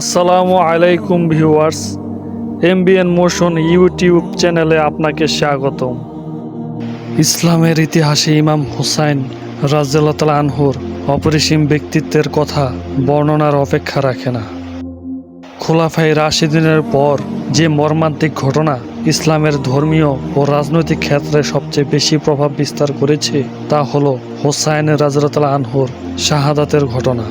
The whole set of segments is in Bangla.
আসসালামু আলাইকুম ভিউয়ার্স, এমবিএন মোশন ইউটিউব চ্যানেলে আপনাকে স্বাগতম। ইসলামের ইতিহাসে ইমাম হুসাইন রাজ্লাতাল আনহুর অপরিসীম ব্যক্তিত্বের কথা বর্ণনার অপেক্ষা রাখে না। খোলাফাই রাশিদিনের পর যে মর্মান্তিক ঘটনা ইসলামের ধর্মীয় ও রাজনৈতিক ক্ষেত্রে সবচেয়ে বেশি প্রভাব বিস্তার করেছে, তা হল হোসাইন রাজরাতাল আনহুর শাহাদাতের ঘটনা।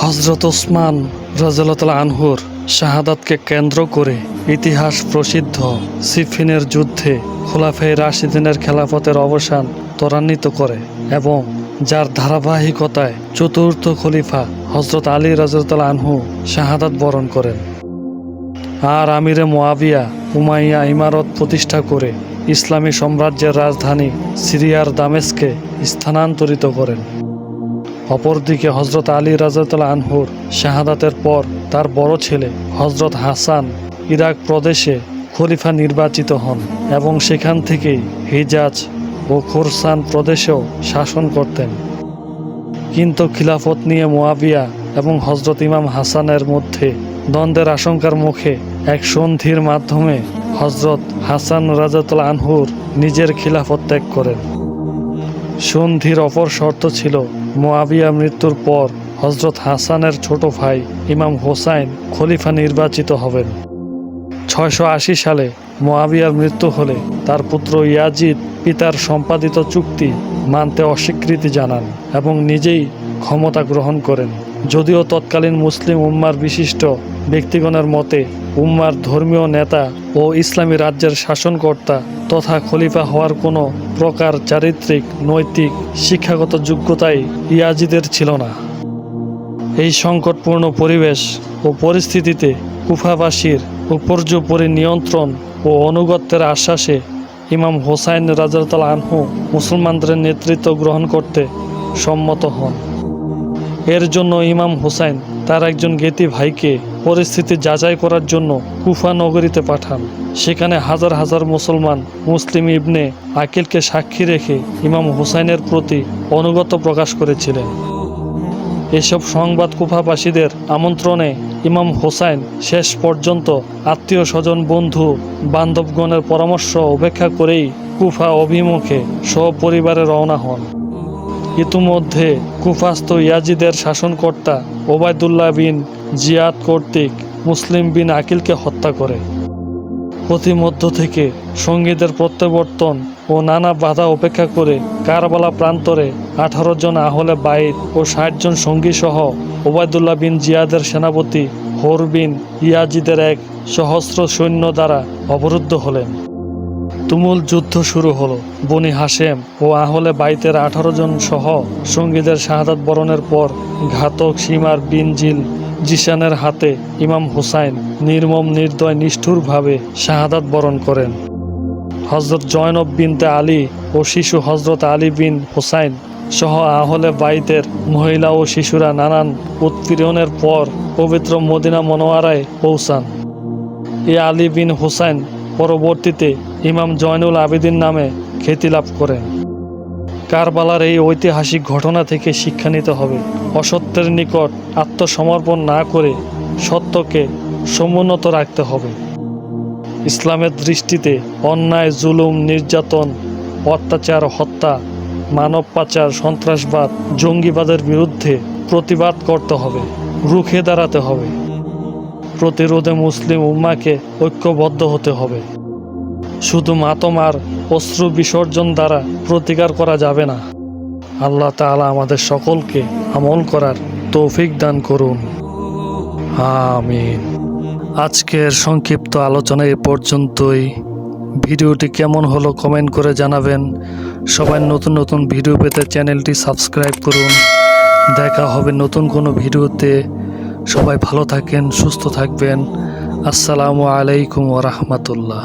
হজরত ওসমান রাজাল্লাহ আনহুর শাহাদাতকে কেন্দ্র করে ইতিহাস প্রসিদ্ধ সিফিনের যুদ্ধে খোলাফে রাশিদিনের খেলাফতের অবসান ত্বরান্বিত করে এবং যার ধারাবাহিকতায় চতুর্থ খলিফা হজরত আলী রাজরতাল আনহু শাহাদাত বরণ করেন। আর আমিরে মোয়াবিয়া উমাইয়া ইমারত প্রতিষ্ঠা করে ইসলামী সাম্রাজ্যের রাজধানী সিরিয়ার দামেস্কে স্থানান্তরিত করেন। অপরদিকে হজরত আলী রাজাতুল্লাহ আনহুর শাহাদাতের পর তার বড় ছেলে হজরত হাসান ইরাক প্রদেশে খলিফা নির্বাচিত হন এবং সেখান থেকেই হিজাজ ও খোরসান প্রদেশেও শাসন করতেন। কিন্তু খিলাফত নিয়ে মোয়াবিয়া এবং হজরত ইমাম হাসানের মধ্যে দ্বন্দ্বের আশঙ্কার মুখে এক সন্ধির মাধ্যমে হজরত হাসান রাজাতুল আনহুর নিজের খিলাফত ত্যাগ করেন। সন্ধির অপর শর্ত ছিল মোয়াবিয়া মৃত্যুর পর হজরত হাসানের ছোট ভাই ইমাম হোসাইন খলিফা নির্বাচিত হবেন। ছয়শো আশি সালে মোয়াবিয়ার মৃত্যু হলে তার পুত্র ইয়াজিদ পিতার সম্পাদিত চুক্তি মানতে অস্বীকৃতি জানান এবং নিজেই ক্ষমতা গ্রহণ করেন। যদিও তৎকালীন মুসলিম উম্মার বিশিষ্ট ব্যক্তিগণের মতে, উম্মার ধর্মীয় নেতা ও ইসলামী রাজ্যের শাসনকর্তা তথা খলিফা হওয়ার কোনো প্রকার চারিত্রিক, নৈতিক, শিক্ষাগত যোগ্যতাই ইয়াজিদের ছিল না। এই সংকটপূর্ণ পরিবেশ ও পরিস্থিতিতে কুফাবাসীর উপর্যুপরি নিয়ন্ত্রণ ও অনুগত্যের আশ্বাসে ইমাম হোসাইন রাজাতাল আনহু মুসলমানদের নেতৃত্ব গ্রহণ করতে সম্মত হন। এর জন্য ইমাম হোসাইন তার একজন গেতি ভাইকে পরিস্থিতি যাচাই করার জন্য কুফা নগরীতে পাঠান। সেখানে হাজার হাজার মুসলমান মুসলিম ইবনে আকিলকে সাক্ষী রেখে ইমাম হোসাইনের প্রতি অনুগত প্রকাশ করেছিলেন। এসব সংবাদ কুফাবাসীদের আমন্ত্রণে ইমাম হোসাইন শেষ পর্যন্ত আত্মীয় স্বজন, বন্ধু, বান্ধবগণের পরামর্শ উপেক্ষা করেই কুফা অভিমুখে সপরিবারে রওনা হন। ইতিমধ্যে কুফাস্ত ইয়াজিদের শাসনকর্তা ওবায়দুল্লাহ বিন জিয়াদ কর্তৃক মুসলিম বিন আকিলকে হত্যা করে। প্রতিমধ্য থেকে সঙ্গীদের প্রত্যাবর্তন ও নানা বাধা উপেক্ষা করে কারবালা প্রান্তরে আঠারো জন আহলে বাইত ও ষাট জন সহ ওবায়দুল্লাহ বিন জিয়াদের সেনাপতি হোর বিন ইয়াজিদের এক সহস্র সৈন্য দ্বারা অবরুদ্ধ হলেন। তুমুল যুদ্ধ শুরু হলো। বনি হাসেম ও আহলে বাইতের আঠারো জন সহ সঙ্গীদের শাহাদাত বরণের পর ঘাতক সীমার বিন জিল জিশানের হাতে ইমাম হুসাইন নির্মম, নির্দয়, নিষ্ঠুরভাবে শাহাদাত বরণ করেন। হজরত জয়নব বিনতে আলী ও শিশু হজরত আলী বিন হুসাইন সহ আহলে বাইতের মহিলা ও শিশুরা নানান উৎপীড়নের পর পবিত্র মদিনা মনোয়ারায় পৌঁছান। এ আলী বিন হুসাইন পরবর্তীতে ইমাম জয়নুল আবেদিন নামে খ্যাতি লাভ করেন। কারবালার এই ঐতিহাসিক ঘটনা থেকে শিক্ষা নিতে হবে। অসত্যের নিকট আত্মসমর্পণ না করে সত্যকে সমুন্নত রাখতে হবে। ইসলামের দৃষ্টিতে অন্যায়, জুলুম, নির্যাতন, অত্যাচার, হত্যা, মানব পাচার, সন্ত্রাসবাদ, জঙ্গিবাদের বিরুদ্ধে প্রতিবাদ করতে হবে, রুখে দাঁড়াতে হবে। প্রতিরোধে মুসলিম উম্মাকে ঐক্যবদ্ধ হতে হবে। শুধু মাতম আর অশ্রু বিসর্জন দ্বারা প্রতিকার করা যাবে না। আল্লাহ তাআলা আমাদের সকলকে আমল করার তৌফিক দান করুন। আমিন। আজকের সংক্ষিপ্ত আলোচনা এ পর্যন্তই। ভিডিওটি কেমন হলো কমেন্ট করে জানাবেন। সবাই নতুন নতুন ভিডিও পেতে চ্যানেলটি সাবস্ক্রাইব করুন। দেখা হবে নতুন কোনো ভিডিওতে। সবাই ভালো থাকেন সুস্থ থাকবেন। আসসালামু আলাইকুম ওরহমতুল্লাহ